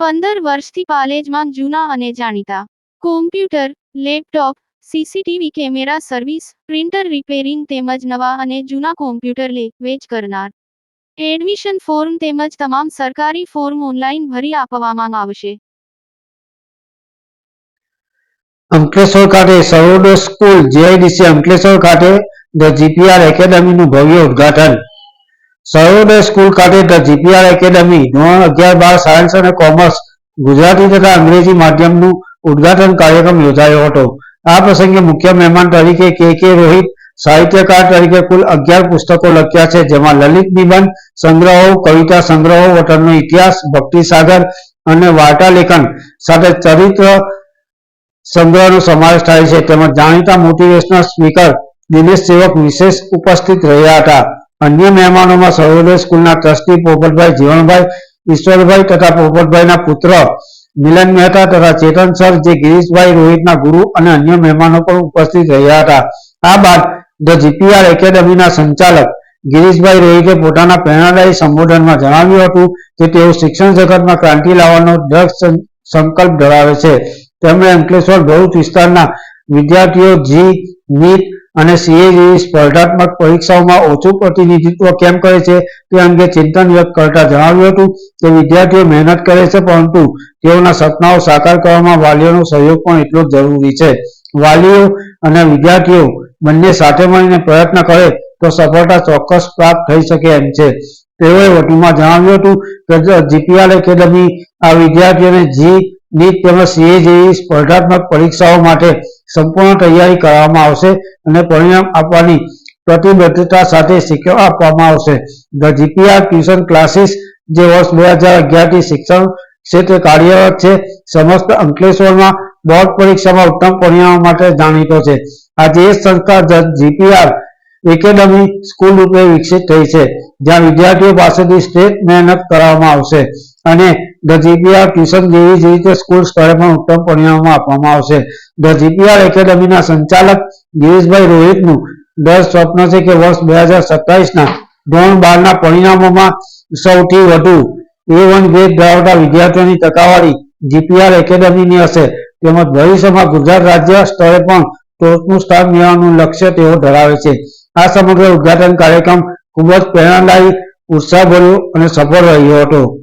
પંદર વર્ષથી પાલેજમાં જૂના અને જાણીતા. Computer laptop CCTV camera service printer repairing તેમજ નવા અને જૂના કોમ્પ્યુટર લે, વેચ કરનાર. એડમિશન ફોર્મ તેમજ તમામ સરકારી ફોર્મ ઓનલાઈન ભરી આપવામાં આવશે. અંકલેશ્વર ખાતે સરોડો સ્કૂલ જીઆઈડીસી અંકલેશ્વર ખાતે ધ જીપીઆર એકેડમીનું ભવ્ય ઉદ્ઘાટન. સરોડો સ્કૂલ ખાતે જીપીઆર એકેડમી, ધોરણ અગિયાર બાર સાયન્સ અને કોમર્સ, ગુજરાતી તથા અંગ્રેજી માધ્યમનું ઉદ્ઘાટન કાર્યક્રમ યોજાયો હતો. આ પ્રસંગે મુખ્ય મહેમાન તરીકે કે કે રોહિત, સાહિત્યકાર તરીકે કુલ અગિયાર પુસ્તકો લખ્યા છે, જેમાં લલિત નિબંધ સંગ્રહો, કવિતા સંગ્રહો, વતનનો ઇતિહાસ ભક્તિ સાગર અને વાર્તા લેખન સાથે ચરિત્ર સંગ્રહનો સમાવેશ થાય છે. તેમજ જાણીતા મોટિવેશનલ સ્પીકર દિનેશ સેવક વિશેષ ઉપસ્થિત રહ્યા હતા. અન્ય મહેમાનોમાં સર્વોદય સ્કૂલના ટ્રસ્ટી પોપટભાઈ જીવણભાઈ, ઈશ્વરભાઈ તથા પોપટભાઈના પુત્ર મિલન મહેતા તથા ચેતન સર જે ગિરીશભાઈ રોહિતના ગુરુ અને અન્ય મહેમાનો પણ ઉપસ્થિત રહ્યા હતા. આ બાદ ધ જીપીઆર એકેડમીના સંચાલક ગિરીશભાઈ રોહિતે પોતાના પ્રેરણાદાયી સંબોધનમાં જણાવ્યું હતું કે તેઓ શિક્ષણ જગતમાં ક્રાંતિ લાવવાનો દ્રઢ સંકલ્પ ધરાવે છે. તેમણે અંકલેશ્વર ભરૂચ વિસ્તારના વિદ્યાર્થીઓ જી, નીટ અને સીએ જેવી સ્પર્ધાત્મક પરીક્ષાઓમાં ઓછું પ્રતિનિધિત્વ કેમ કરે છે? તે અંગે ચિંતન વ્યક્ત કરતા જણાવ્યું હતું કે વિદ્યાર્થીઓ મહેનત કરે છે, પરંતુ તેઓના સપનાઓ સાકાર કરવામાં વાલીઓનો સહયોગ પણ એટલો જ જરૂરી છે. વાલીઓ અને વિદ્યાર્થીઓ બંને સાથે મળીને પ્રયત્ન કરે તો સફળતા ચોક્કસ પ્રાપ્ત થઈ શકે એમ છે. તેઓએ વધુમાં જણાવ્યું હતું કે જીપીઆર એકેડમી આ વિદ્યાર્થીઓને જી નીટ તેમજ સીએ જેવી સ્પર્ધાત્મક પરીક્ષાઓ માટે સંપૂર્ણ તૈયારી કરવામાં આવશે અને પરિણામ આપવાની પ્રતિબદ્ધતા સાથે શિક્ષણ આપવામાં આવશે. ધ જીપીઆર ટ્યુશન ક્લાસીસ જે વર્ષ બે હજાર અગિયારથી શિક્ષણ ક્ષેત્રે કાર્યરત છે, સમસ્ત અંકલેશ્વરમાં બોર્ડ પરીક્ષામાં ઉત્તમ પરિણામ માટે જાણીતો છે. આજે એ સંસ્થા જીપીઆર એકેડમી સ્કૂલ રૂપે વિકસિત થઈ છે, જ્યાં વિદ્યાર્થીઓ પાસેથી સ્ટેટ મહેનત કરાવવામાં આવશે અને ધ જીપીઆર ટ્યુશન જેવી જ રીતે સ્કૂલ સ્તરે પણ ઉત્તમ પરિણામો આપવામાં આવશે. ધ જીપીઆર એકેડમીના સંચાલક ગિરીશભાઈ રોહિતનું દર સ્વપ્ન છે કે વર્ષ બે હજાર સત્તાવીસના ધોરણ બારના પરિણામોમાં સૌથી વધુ એ વન ગ્રેડ ધરાવતા વિદ્યાર્થીઓની ટકાવારી જીપીઆર એકેડમીની હશે. તેમજ ભવિષ્યમાં ગુજરાત રાજ્ય સ્તરે પણ ટોચનું સ્થાન મેળવવાનું લક્ષ્ય તેઓ ધરાવે છે. આ સમગ્ર ઉદ્ઘાટન કાર્યક્રમ ખૂબ જ પ્રેરણાદાયી, ઉત્સાહભર્યો અને સફળ રહ્યો હતો.